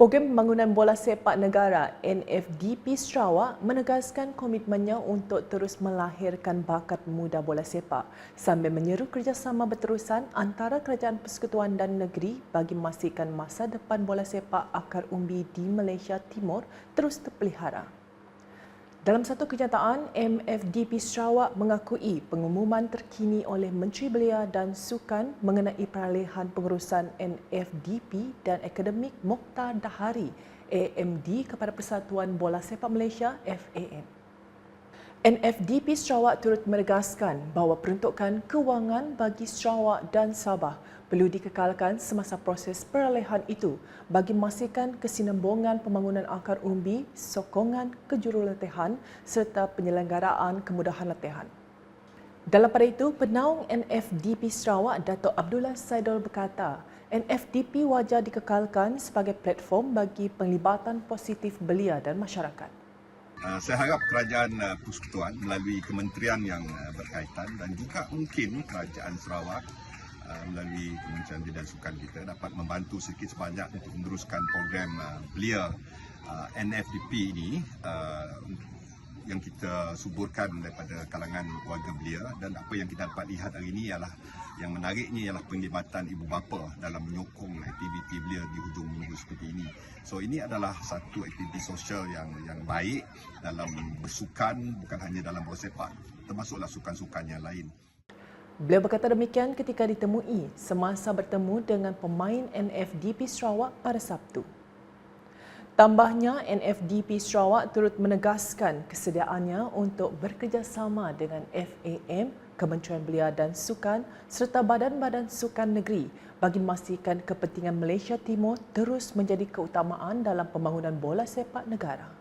Program Pembangunan Bola Sepak Negara NFDP Sarawak menegaskan komitmennya untuk terus melahirkan bakat muda bola sepak sambil menyeru kerjasama berterusan antara kerajaan persekutuan dan negeri bagi memastikan masa depan bola sepak akar umbi di Malaysia Timur terus terpelihara. Dalam satu kenyataan, MFDP Sarawak mengakui pengumuman terkini oleh Menteri Belia dan Sukan mengenai peralihan pengurusan NFDP dan Akademik Mokhtar Dahari AMD kepada Persatuan Bola Sepak Malaysia FAM. NFDP Sarawak turut menegaskan bahawa peruntukan kewangan bagi Sarawak dan Sabah perlu dikekalkan semasa proses peralihan itu bagi memastikan kesinambungan pembangunan akar umbi, sokongan kejurulatihan serta penyelenggaraan kemudahan latihan. Dalam pada itu, penaung NFDP Sarawak Datuk Abdullah Saidul berkata, NFDP wajar dikekalkan sebagai platform bagi penglibatan positif belia dan masyarakat. Uh, saya harap kerajaan uh, persekutuan melalui kementerian yang uh, berkaitan dan juga mungkin kerajaan Sarawak melalui Kementerian Bidang Sukan kita dapat membantu sedikit sebanyak untuk meneruskan program belia NFDP ini yang kita suburkan daripada kalangan keluarga belia dan apa yang kita dapat lihat hari ini ialah yang menariknya ialah penglibatan ibu bapa dalam menyokong aktiviti belia di hujung minggu seperti ini. So ini adalah satu aktiviti sosial yang yang baik dalam bersukan bukan hanya dalam bola sepak termasuklah sukan-sukan yang lain. Beliau berkata demikian ketika ditemui semasa bertemu dengan pemain NFDP Sarawak pada Sabtu. Tambahnya, NFDP Sarawak turut menegaskan kesediaannya untuk bekerjasama dengan FAM, Kementerian Belia dan Sukan serta badan-badan sukan negeri bagi memastikan kepentingan Malaysia Timur terus menjadi keutamaan dalam pembangunan bola sepak negara.